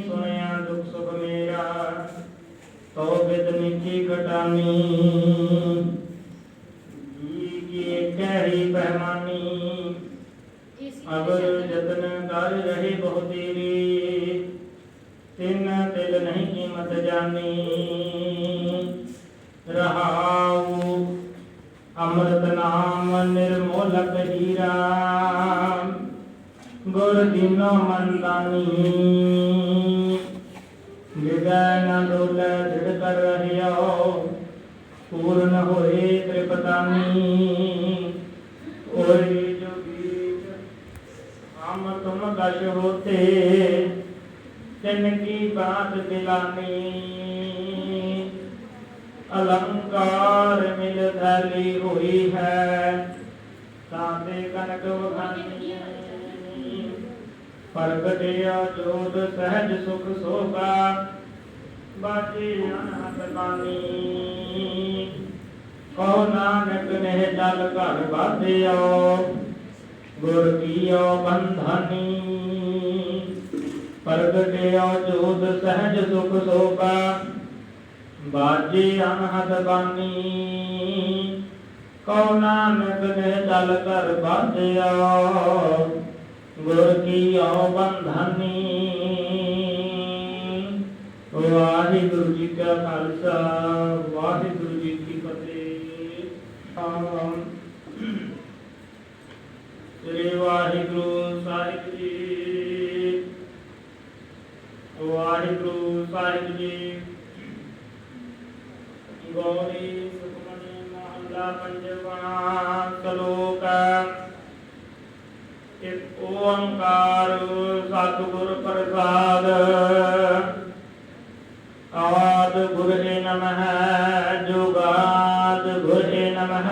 सुनया दुख सुख मेरा तो बिदनी की कटानी कहरी बहमानी अगर जतन कर रहे बहुत देरी तिन तिल नहीं कीमत जानी। रहाऊ अमृत नाम निर्मोलक हीरा गुर दीनो मंदानी विदय न डोल दृढ़ कर रहियो पूर्ण होए त्रिपतानी ओए हम तुम कश होते तिनकी बात दिलानी अलंकार मिल धली हुई है सादे कनक वघानी ਪ੍ਰਗਟਿਆ ਜੋਤ ਸਹਿਜ ਸੁਖ ਸੋਗਾ ਬਾਜੀ ਅਨਹਦ ਬਾਣੀ। ਕਉ ਨਾਨਕ ਨੇ ਜਲ ਘਰ ਬਾਧਿਓ ਗੁਰ ਕੀਓ ਬੰਧਨੀ। ਪ੍ਰਗਟਿਓ ਜੋਤ ਸਹਿਜ ਸੁਖ ਸੋਗਾ ਬਾਜੀ ਅਨਹਦ ਬਾਣੀ। ਕਉ ਨਾਨਕ ਨੇ ਜਲ ਘਰ ਬਾਧਿਓ गुरु की यो बंधनी वाहिगुरु जी का खालसा वाहिगुरु जी की फतेह श्री वाहिगुरु साहिब जी वाहिगुरु साहिब जी गौरी सुखमणि मोहल्ला पंजवा ਓੰਕਾਰ ਸਤਿਗੁਰ ਪ੍ਰਸਾਦ। ਆਦ ਗੁਰੇ ਨਮః ਜੁਗਾਦ ਗੁਰੇ ਨਮః